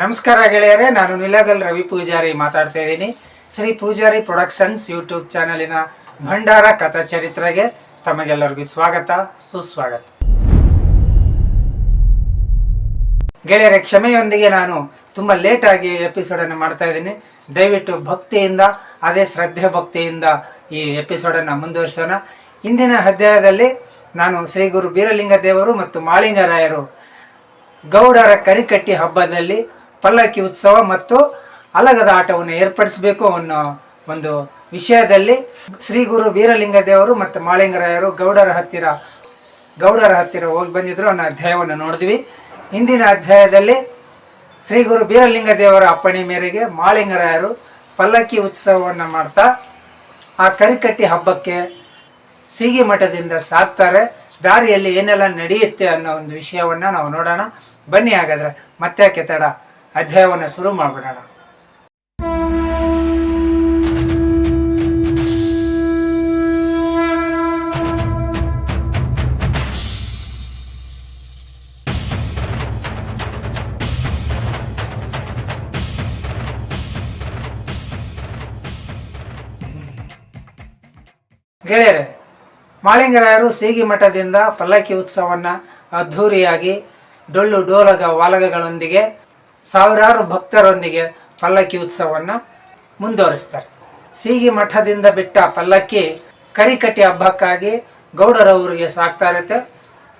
ನಮಸ್ಕಾರ ಗೆಳೆಯರೇ, ನಾನು ನಿಲಗಲ್ ರವಿ ಪೂಜಾರಿ ಮಾತಾಡ್ತಾ ಇದ್ದೀನಿ. ಶ್ರೀ ಪೂಜಾರಿ ಪ್ರೊಡಕ್ಷನ್ಸ್ ಯೂಟ್ಯೂಬ್ ಚಾನಲಿನ ಭಂಡಾರ ಕಥಾ ಚರಿತ್ರೆಗೆ ತಮಗೆಲ್ಲರಿಗೂ ಸ್ವಾಗತ, ಸುಸ್ವಾಗತ. ಗೆಳೆಯರೆ, ಕ್ಷಮೆಯೊಂದಿಗೆ ನಾನು ತುಂಬ ಲೇಟಾಗಿ ಎಪಿಸೋಡನ್ನು ಮಾಡ್ತಾ ಇದ್ದೀನಿ. ದಯವಿಟ್ಟು ಭಕ್ತಿಯಿಂದ, ಅದೇ ಶ್ರದ್ಧೆ ಭಕ್ತಿಯಿಂದ ಈ ಎಪಿಸೋಡನ್ನು ಮುಂದುವರಿಸೋಣ. ಇಂದಿನ ಅಧ್ಯಾಯದಲ್ಲಿ ನಾನು ಶ್ರೀ ಗುರು ಬೀರಲಿಂಗ ದೇವರು ಮತ್ತು ಮಾಳಿಂಗರಾಯರು ಗೌಡರ ಕರಿಕಟ್ಟಿ ಹಬ್ಬದಲ್ಲಿ ಪಲ್ಲಕ್ಕಿ ಉತ್ಸವ ಮತ್ತು ಅಲಗದ ಆಟವನ್ನು ಏರ್ಪಡಿಸಬೇಕು ಅನ್ನೋ ಒಂದು ವಿಷಯದಲ್ಲಿ ಶ್ರೀ ಗುರು ವೀರಲಿಂಗ ದೇವರು ಮತ್ತು ಮಾಳಿಂಗರಾಯರು ಗೌಡರ ಹತ್ತಿರ ಗೌಡರ ಹತ್ತಿರ ಹೋಗಿ ಬಂದಿದ್ದರು ಅನ್ನೋ ಅಧ್ಯಾಯವನ್ನು ನೋಡಿದ್ವಿ. ಇಂದಿನ ಅಧ್ಯಾಯದಲ್ಲಿ ಶ್ರೀ ಗುರು ಬೀರಲಿಂಗ ದೇವರ ಅಪ್ಪಣೆ ಮೇರೆಗೆ ಮಾಳಿಂಗರಾಯರು ಪಲ್ಲಕ್ಕಿ ಉತ್ಸವವನ್ನು ಮಾಡ್ತಾ ಆ ಕರಿಕಟ್ಟಿ ಹಬ್ಬಕ್ಕೆ ಸೀಗಿ ಮಠದಿಂದ ಸಾಕ್ತಾರೆ. ದಾರಿಯಲ್ಲಿ ಏನೆಲ್ಲ ನಡೆಯುತ್ತೆ ಅನ್ನೋ ಒಂದು ವಿಷಯವನ್ನು ನಾವು ನೋಡೋಣ. ಬನ್ನಿ ಹಾಗಾದ್ರೆ. ಮತ್ತೆ ಯಾಕೆ ತಡ? ಅಧ್ಯಾಯವನ್ನು ಶುರು ಮಾಡಿಬಿಡೋಣ. ಗೆಳೆಯರೆ ಮಾಳಿಂಗರಾಯರು ಸೀಗಿ ಮಠದಿಂದ ಪಲ್ಲಕ್ಕಿ ಉತ್ಸವವನ್ನು ಅದ್ಧೂರಿಯಾಗಿ ಡೊಳ್ಳು ಡೋಲಗ ವಾಲಗಗಳೊಂದಿಗೆ ಸಾವಿರಾರು ಭಕ್ತರೊಂದಿಗೆ ಪಲ್ಲಕ್ಕಿ ಉತ್ಸವವನ್ನು ಮುಂದುವರಿಸ್ತಾರೆ. ಸೀಗಿ ಮಠದಿಂದ ಬಿಟ್ಟ ಪಲ್ಲಕ್ಕಿ ಕರಿಕಟ್ಟಿ ಹಬ್ಬಕ್ಕಾಗಿ ಗೌಡರ ಊರಿಗೆ ಸಾಕ್ತಾ ಇರುತ್ತೆ.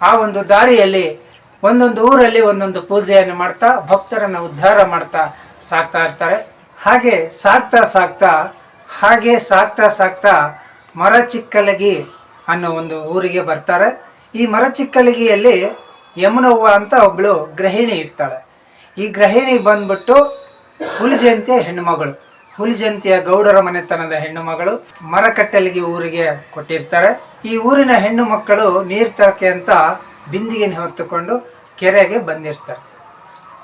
ಆ ಒಂದು ದಾರಿಯಲ್ಲಿ ಒಂದೊಂದು ಊರಲ್ಲಿ ಒಂದೊಂದು ಪೂಜೆಯನ್ನು ಮಾಡ್ತಾ, ಭಕ್ತರನ್ನು ಉದ್ಧಾರ ಮಾಡ್ತಾ ಸಾಕ್ತಾ ಇರ್ತಾರೆ. ಹಾಗೆ ಸಾಕ್ತಾ ಸಾಕ್ತಾ, ಹಾಗೆ ಸಾಕ್ತಾ ಸಾಕ್ತಾ ಮರಚಿಕ್ಕಲಗಿ ಅನ್ನೋ ಒಂದು ಊರಿಗೆ ಬರ್ತಾರೆ. ಈ ಮರಚಿಕ್ಕಲಗಿಯಲ್ಲಿ ಯಮುನವ್ವ ಅಂತ ಒಬ್ಬಳು ಗೃಹಿಣಿ ಇರ್ತಾಳೆ. ಈ ಗೃಹಿಣಿ ಬಂದ್ಬಿಟ್ಟು ಹುಲಿಜಯಂತಿಯ ಹೆಣ್ಣುಮಗಳು. ಹುಲಿಜಯಂತಿಯ ಗೌಡರ ಮನೆತನದ ಹೆಣ್ಣು ಮಗಳು ಮರಕಟ್ಟಲಿಗೆ ಊರಿಗೆ ಕೊಟ್ಟಿರ್ತಾರೆ. ಈ ಊರಿನ ಹೆಣ್ಣು ಮಕ್ಕಳು ನೀರು ತರಕೆ ಅಂತ ಬಿಂದಿಗೆ ಹೊತ್ತುಕೊಂಡು ಕೆರೆಗೆ ಬಂದಿರ್ತಾರೆ.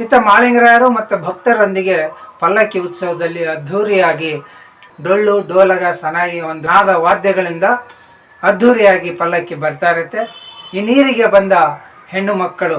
ಇತ್ತ ಮಾಳಿಂಗರಾಯರು ಮತ್ತು ಭಕ್ತರೊಂದಿಗೆ ಪಲ್ಲಕ್ಕಿ ಉತ್ಸವದಲ್ಲಿ ಅದ್ಧೂರಿಯಾಗಿ ಡೊಳ್ಳು, ಡೋಲಗ, ಸನಾಯಿ ಒಂದು ನಾದ ವಾದ್ಯಗಳಿಂದ ಅದ್ಧೂರಿಯಾಗಿ ಪಲ್ಲಕ್ಕಿ ಬರ್ತಾ ಇರುತ್ತೆ. ಈ ನೀರಿಗೆ ಬಂದ ಹೆಣ್ಣು ಮಕ್ಕಳು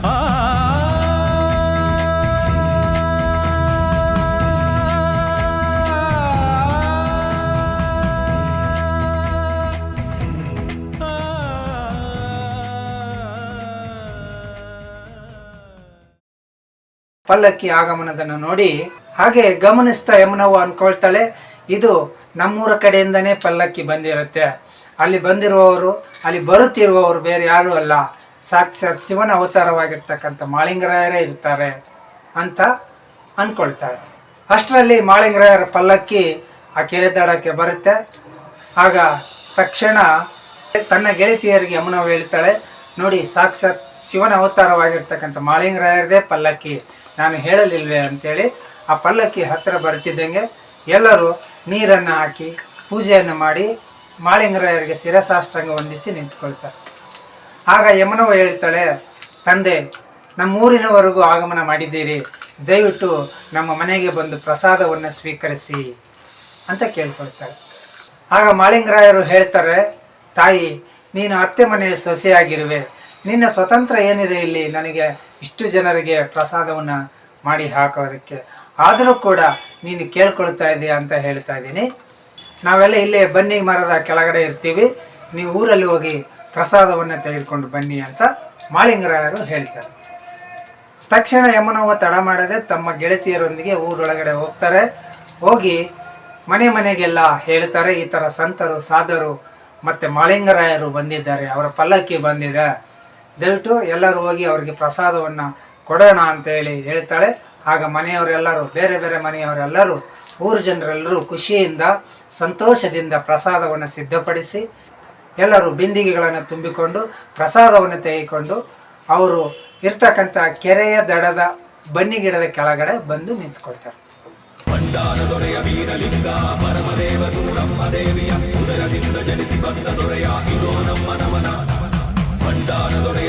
ಪಲ್ಲಕ್ಕಿ ಆಗಮನದನ್ನು ನೋಡಿ ಹಾಗೆ ಗಮನಿಸ್ತಾ ಯಮುನವ್ವ ಅಂದ್ಕೊಳ್ತಾಳೆ ಇದು ನಮ್ಮೂರ ಕಡೆಯಿಂದನೇ ಪಲ್ಲಕ್ಕಿ ಬಂದಿರುತ್ತೆ. ಅಲ್ಲಿ ಬಂದಿರುವವರು, ಅಲ್ಲಿ ಬರುತ್ತಿರುವವರು ಬೇರೆ ಯಾರೂ ಅಲ್ಲ. ಸಾಕ್ಷಾತ್ ಶಿವನ ಅವತಾರವಾಗಿರ್ತಕ್ಕಂಥ ಮಾಳಿಂಗರಾಯರೇ ಇರ್ತಾರೆ ಅಂತ ಅಂದ್ಕೊಳ್ತಾಳೆ ಅಷ್ಟರಲ್ಲಿ ಮಾಳಿಂಗರಾಯರ ಪಲ್ಲಕ್ಕಿ ಆ ಕೆರೆ ದಡಕ್ಕೆ ಬರುತ್ತೆ. ಆಗ ತಕ್ಷಣ ತನ್ನ ಗೆಳತಿಯರಿಗೆ ಯಮುನವ್ವ ಹೇಳ್ತಾಳೆ, ನೋಡಿ ಸಾಕ್ಷಾತ್ ಶಿವನ ಅವತಾರವಾಗಿರ್ತಕ್ಕಂಥ ಮಾಳಿಂಗರಾಯರದೇ ಪಲ್ಲಕ್ಕಿ. ನಾನು ಹೇಳಲಿಲ್ವೇ ಅಂತೇಳಿ ಆ ಪಲ್ಲಕ್ಕಿ ಹತ್ತಿರ ಬರ್ತಿದ್ದಂಗೆ ಎಲ್ಲರೂ ನೀರನ್ನು ಹಾಕಿ ಪೂಜೆಯನ್ನು ಮಾಡಿ ಮಾಳಿಂಗರಾಯರಿಗೆ ಶಿರಸಾಷ್ಟಾಂಗ ವಂದಿಸಿ ನಿಂತ್ಕೊಳ್ತಾರೆ. ಆಗ ಯಮನವ ಹೇಳ್ತಾಳೆ, ತಂದೆ, ನಮ್ಮೂರಿನವರೆಗೂ ಆಗಮನ ಮಾಡಿದ್ದೀರಿ. ದಯವಿಟ್ಟು ನಮ್ಮ ಮನೆಗೆ ಬಂದು ಪ್ರಸಾದವನ್ನು ಸ್ವೀಕರಿಸಿ ಅಂತ ಕೇಳ್ಕೊಳ್ತಾರೆ. ಆಗ ಮಾಳಿಂಗರಾಯರು ಹೇಳ್ತಾರೆ, ತಾಯಿ, ನೀನು ಅತ್ತೆ ಮನೆಯ ಸೊಸೆಯಾಗಿರುವೆ. ನಿನ್ನ ಸ್ವತಂತ್ರ ಏನಿದೆ ಇಲ್ಲಿ? ನನಗೆ ಇಷ್ಟು ಜನರಿಗೆ ಪ್ರಸಾದವನ್ನು ಮಾಡಿ ಹಾಕೋದಕ್ಕೆ ಆದರೂ ಕೂಡ ನೀನು ಕೇಳ್ಕೊಳ್ತಾ ಇದೆಯಾ ಅಂತ ಹೇಳ್ತಾ ಇದ್ದೀನಿ. ನಾವೆಲ್ಲ ಇಲ್ಲೇ ಬನ್ನಿ ಮರದ ಕೆಳಗಡೆ ಇರ್ತೀವಿ. ನೀವು ಊರಲ್ಲಿ ಹೋಗಿ ಪ್ರಸಾದವನ್ನು ತೆಗೆದುಕೊಂಡು ಬನ್ನಿ ಅಂತ ಮಾಳಿಂಗರಾಯರು ಹೇಳ್ತಾರೆ. ತಕ್ಷಣ ಯಮನವ ತಡ ಮಾಡದೆ ತಮ್ಮ ಗೆಳತಿಯರೊಂದಿಗೆ ಊರೊಳಗಡೆ ಹೋಗ್ತಾರೆ. ಹೋಗಿ ಮನೆ ಮನೆಗೆಲ್ಲ ಹೇಳ್ತಾರೆ, ಈ ಥರ ಸಂತರು ಸಾಧರು ಮತ್ತು ಮಾಳಿಂಗರಾಯರು ಬಂದಿದ್ದಾರೆ, ಅವರ ಪಲ್ಲಕ್ಕಿ ಬಂದಿದೆ. ದಯವಿಟ್ಟು ಎಲ್ಲರೂ ಹೋಗಿ ಅವರಿಗೆ ಪ್ರಸಾದವನ್ನು ಕೊಡೋಣ ಅಂತ ಹೇಳಿ ಹೇಳ್ತಾಳೆ. ಆಗ ಮನೆಯವರೆಲ್ಲರೂ, ಬೇರೆ ಬೇರೆ ಮನೆಯವರೆಲ್ಲರೂ, ಊರು ಜನರೆಲ್ಲರೂ ಖುಷಿಯಿಂದ, ಸಂತೋಷದಿಂದ ಪ್ರಸಾದವನ್ನು ಸಿದ್ಧಪಡಿಸಿ, ಎಲ್ಲರೂ ಬಿಂದಿಗೆಗಳನ್ನು ತುಂಬಿಕೊಂಡು, ಪ್ರಸಾದವನ್ನು ತೆಗೆದುಕೊಂಡು, ಅವರು ಇರ್ತಕ್ಕಂಥ ಕೆರೆಯ ದಡದ ಬನ್ನಿ ಗಿಡದ ಕೆಳಗಡೆ ಬಂದು ನಿಂತ್ಕೊಳ್ತಾರೆ.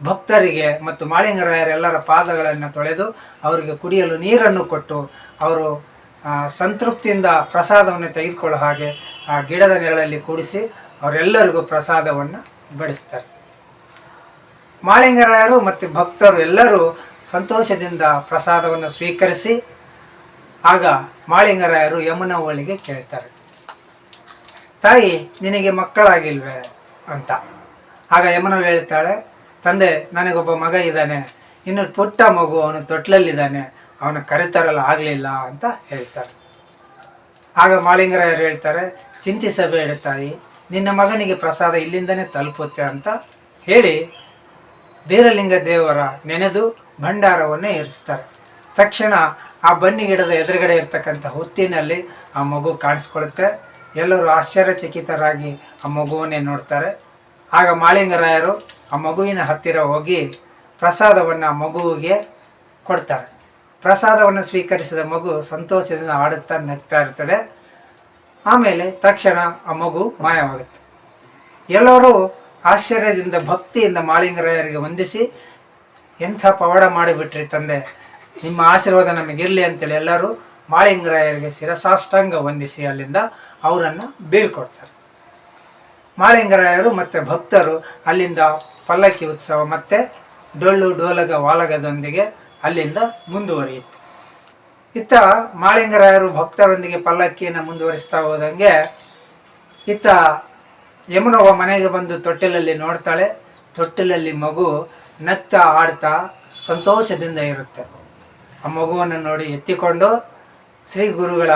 ಭಕ್ತರಿಗೆ ಮತ್ತು ಮಾಳಿಂಗರಾಯರೆಲ್ಲರ ಪಾದಗಳನ್ನು ತೊಳೆದು ಅವರಿಗೆ ಕುಡಿಯಲು ನೀರನ್ನು ಕೊಟ್ಟು ಅವರು ಸಂತೃಪ್ತಿಯಿಂದ ಪ್ರಸಾದವನ್ನು ತೆಗೆದುಕೊಳ್ಳೋ ಹಾಗೆ ಆ ಗಿಡದ ನೆರಳಲ್ಲಿ ಕೂಡಿಸಿ ಅವರೆಲ್ಲರಿಗೂ ಪ್ರಸಾದವನ್ನು ಬಡಿಸ್ತಾರೆ. ಮಾಳಿಂಗರಾಯರು ಮತ್ತು ಭಕ್ತರು ಎಲ್ಲರೂ ಸಂತೋಷದಿಂದ ಪ್ರಸಾದವನ್ನು ಸ್ವೀಕರಿಸಿ ಆಗ ಮಾಳಿಂಗರಾಯರು ಯಮುನ ಒಳಿಗೆ ಕೇಳ್ತಾರೆ. ತಾಯಿ, ನಿನಗೆ ಮಕ್ಕಳಾಗಿಲ್ವೇ ಅಂತ. ಆಗ ಯಮುನಾ ಹೇಳ್ತಾಳೆ ತಂದೆ, ನನಗೊಬ್ಬ ಮಗ ಇದ್ದಾನೆ. ಇನ್ನು ಪುಟ್ಟ ಮಗು ಅವನು ತೊಟ್ಲಲ್ಲಿದ್ದಾನೆ. ಅವನ ಕರೆತರಲ್ಲ ಆಗಲಿಲ್ಲ ಅಂತ ಹೇಳ್ತಾರೆ. ಆಗ ಮಾಳಿಂಗರಾಯರು ಹೇಳ್ತಾರೆ ಚಿಂತಿಸಬೇಡ ತಾಯಿ, ನಿನ್ನ ಮಗನಿಗೆ ಪ್ರಸಾದ ಇಲ್ಲಿಂದನೇ ತಲುಪುತ್ತೆ ಅಂತ ಹೇಳಿ ಬೀರಲಿಂಗ ದೇವರ ನೆನೆದು ಭಂಡಾರವನ್ನು ಇರಿಸ್ತಾರೆ. ತಕ್ಷಣ ಆ ಬನ್ನಿ ಗಿಡದ ಎದುರುಗಡೆ ಇರ್ತಕ್ಕಂಥ ಹೊತ್ತಿನಲ್ಲಿ ಆ ಮಗು ಕಾಣಿಸ್ಕೊಳ್ಳುತ್ತೆ. ಎಲ್ಲರೂ ಆಶ್ಚರ್ಯಚಕಿತರಾಗಿ ಆ ಮಗುವನ್ನೇ ನೋಡ್ತಾರೆ. ಆಗ ಮಾಳಿಂಗರಾಯರು ಆ ಮಗುವಿನ ಹತ್ತಿರ ಹೋಗಿ ಪ್ರಸಾದವನ್ನು ಮಗುವಿಗೆ ಕೊಡ್ತಾರೆ. ಪ್ರಸಾದವನ್ನು ಸ್ವೀಕರಿಸಿದ ಮಗು ಸಂತೋಷದಿಂದ ಆಡುತ್ತಾ ನಗ್ತಾ ಇರ್ತದೆ. ಆಮೇಲೆ ತಕ್ಷಣ ಆ ಮಗು ಮಾಯವಾಗುತ್ತೆ. ಎಲ್ಲರೂ ಆಶ್ಚರ್ಯದಿಂದ, ಭಕ್ತಿಯಿಂದ ಮಾಳಿಂಗರಾಯರಿಗೆ ವಂದಿಸಿ, ಎಂಥ ಪವಾಡ ಮಾಡಿಬಿಟ್ರಿ ತಂದೆ, ನಿಮ್ಮ ಆಶೀರ್ವಾದ ನಮಗಿರಲಿ ಅಂತೇಳಿ ಎಲ್ಲರೂ ಮಾಳಿಂಗರಾಯರಿಗೆ ಶಿರಸಾಷ್ಟಾಂಗ ವಂದಿಸಿ ಅಲ್ಲಿಂದ ಅವರನ್ನು ಬೀಳ್ಕೊಡ್ತಾರೆ. ಮಾಳಿಂಗರಾಯರು ಮತ್ತು ಭಕ್ತರು ಅಲ್ಲಿಂದ ಪಲ್ಲಕ್ಕಿ ಉತ್ಸವ ಮತ್ತು ಡೊಳ್ಳು, ಡೋಲಗ, ವಾಲಗದೊಂದಿಗೆ ಅಲ್ಲಿಂದ ಮುಂದುವರಿಯಿತು. ಇತ್ತ ಮಾಳಿಂಗರಾಯರು ಭಕ್ತರೊಂದಿಗೆ ಪಲ್ಲಕ್ಕಿಯನ್ನು ಮುಂದುವರಿಸ್ತಾ ಹೋದಂಗೆ ಇತ್ತ ಯಮುನವ ಮನೆಗೆ ಬಂದು ತೊಟ್ಟಿಲಲ್ಲಿ ನೋಡ್ತಾಳೆ. ತೊಟ್ಟಿಲಲ್ಲಿ ಮಗು ನಗ್ತಾ ಆಡ್ತಾ ಸಂತೋಷದಿಂದ ಇರುತ್ತೆ. ಆ ಮಗುವನ್ನು ನೋಡಿ ಎತ್ತಿಕೊಂಡು, ಶ್ರೀ ಗುರುಗಳ,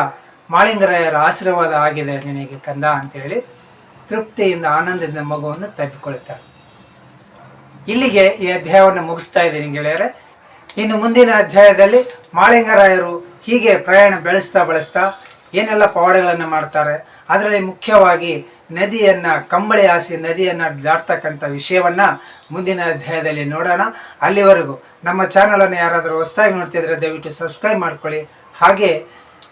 ಮಾಳಿಂಗರಾಯರ ಆಶೀರ್ವಾದ ಆಗಿದೆ ನಿನಗೆ ಕಂದ ಅಂತೇಳಿ ತೃಪ್ತಿಯಿಂದ ಆನಂದದಿಂದ ಮಗುವನ್ನು ತಪ್ಪಿಕೊಳ್ಳುತ್ತಾರೆ. ಇಲ್ಲಿಗೆ ಈ ಅಧ್ಯಾಯವನ್ನು ಮುಗಿಸ್ತಾ ಇದ್ದೀನಿ ಗೆಳೆಯರೆ. ಇನ್ನು ಮುಂದಿನ ಅಧ್ಯಾಯದಲ್ಲಿ ಮಾಳಿಂಗರಾಯರು ಹೀಗೆ ಪ್ರಯಾಣ ಬೆಳೆಸ್ತಾ ಬೆಳೆಸ್ತಾ ಏನೆಲ್ಲ ಪವಾಡಗಳನ್ನು ಮಾಡ್ತಾರೆ, ಅದರಲ್ಲಿ ಮುಖ್ಯವಾಗಿ ನದಿಯನ್ನು, ಕಂಬಳಿ ಹಾಸಿ ನದಿಯನ್ನು ದಾಟ್ತಕ್ಕಂಥ ವಿಷಯವನ್ನು ಮುಂದಿನ ಅಧ್ಯಾಯದಲ್ಲಿ ನೋಡೋಣ. ಅಲ್ಲಿವರೆಗೂ ನಮ್ಮ ಚಾನಲನ್ನು ಯಾರಾದರೂ ಹೊಸದಾಗಿ ನೋಡ್ತಿದ್ರೆ ದಯವಿಟ್ಟು ಸಬ್ಸ್ಕ್ರೈಬ್ ಮಾಡ್ಕೊಳ್ಳಿ. ಹಾಗೆ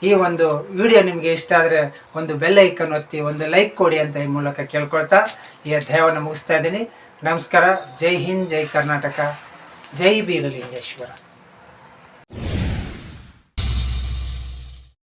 ಈ ಒಂದು ವಿಡಿಯೋ ನಿಮಗೆ ಇಷ್ಟ ಆದರೆ ಒಂದು ಬೆಲ್ ಐಕನ್ ಒತ್ತಿ, ಒಂದು ಲೈಕ್ ಕೊಡಿ ಅಂತ ಈ ಮೂಲಕ ಕೇಳ್ಕೊಳ್ತಾ ಈ ಅಧ್ಯಾಯವನ್ನು ಮುಗಿಸ್ತಾ ಇದ್ದೀನಿ. ನಮಸ್ಕಾರ. ಜೈ ಹಿಂದ್, ಜೈ ಕರ್ನಾಟಕ. ಜೈ ಬೀರಲಿಂಗೇಶ್ವರ.